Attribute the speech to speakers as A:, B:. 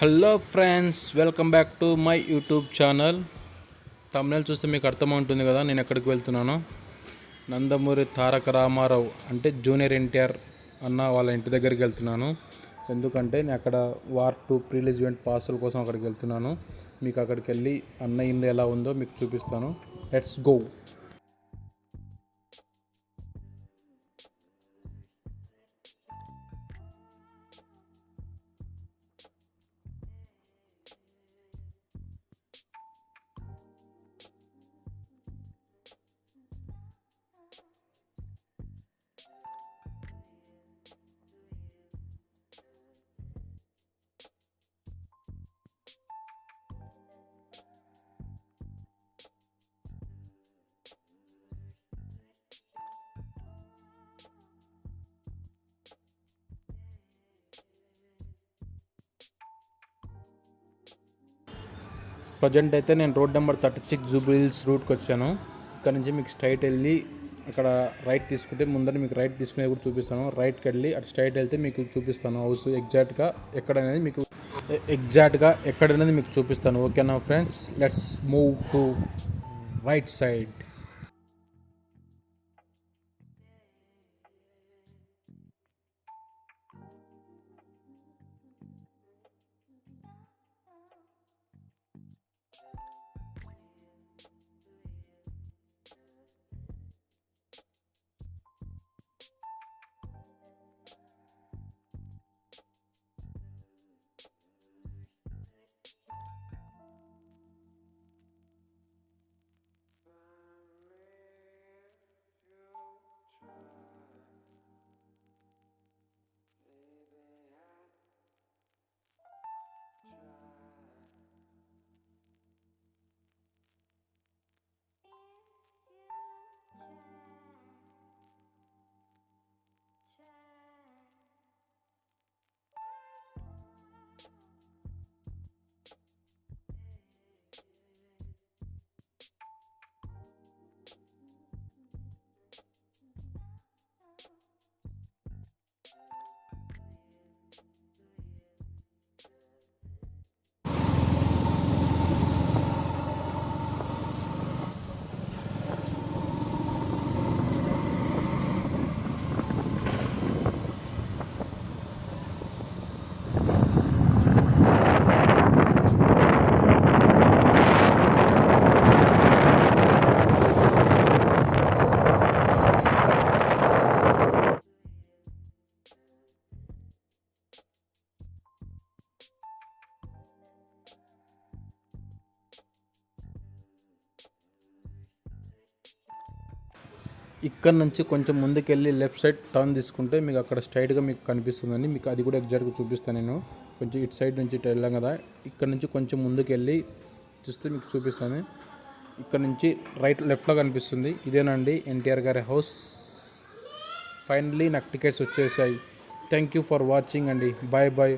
A: Hello friends welcome back to my YouTube channel Tamil చూస్తే మీకు అర్థమవుతుంది కదా నేను ఎక్కడికి వెళ్తున్నాను. నందమూరి తారక రామారావు అంటే జూనియర్ ఎన్టీఆర్ అన్న వాళ్ళ ఇంటి దగ్గరికి వెళ్తున్నాను. ఎందుకంటే నేను అక్కడ వార్ టూ ప్రీలీజ్ ఈవెంట్ పాసుల కోసం అక్కడికి వెళ్తున్నాను. మీకు అక్కడికి వెళ్ళి అన్న ఇల్లు ఎలా ఉందో మీకు చూపిస్తాను. లెట్స్ గో ప్రజెంట్ అయితే నేను road number thirty six Jubilee Hills రూట్కి వచ్చాను. ఇక్కడ నుంచి మీకు స్ట్రైట్ వెళ్ళి అక్కడ రైట్ తీసుకుంటే ముందర మీకు రైట్ తీసుకునేది కూడా చూపిస్తాను. రైట్కి వెళ్ళి అటు స్ట్రైట్ వెళ్తే మీకు చూపిస్తాను హౌస్ ఎగ్జాక్ట్గా ఎక్కడనేది మీకు ఎగ్జాక్ట్గా ఎక్కడనేది మీకు చూపిస్తాను. ఓకేనా friends? Let's move to right side. ఇక్కడ నుంచి కొంచెం ముందుకెళ్ళి లెఫ్ట్ సైడ్ టర్న్ తీసుకుంటే మీకు అక్కడ స్ట్రైట్గా మీకు కనిపిస్తుందండి. మీకు అది కూడా ఎగ్జాక్ట్గా చూపిస్తాను నేను. కొంచెం ఇటు సైడ్ నుంచి ఇటు వెళ్ళాం కదా ఇక్కడ నుంచి కొంచెం ముందుకెళ్ళి చూస్తే మీకు చూపిస్తాను. ఇక్కడ నుంచి రైట్ లెఫ్ట్లో కనిపిస్తుంది. ఇదేనండి ఎన్టీఆర్ గారి హౌస్. ఫైనలీ నాకు టికెట్స్ వచ్చేసాయి. థ్యాంక్ యూ ఫర్ వాచింగ్ అండి. Bye bye.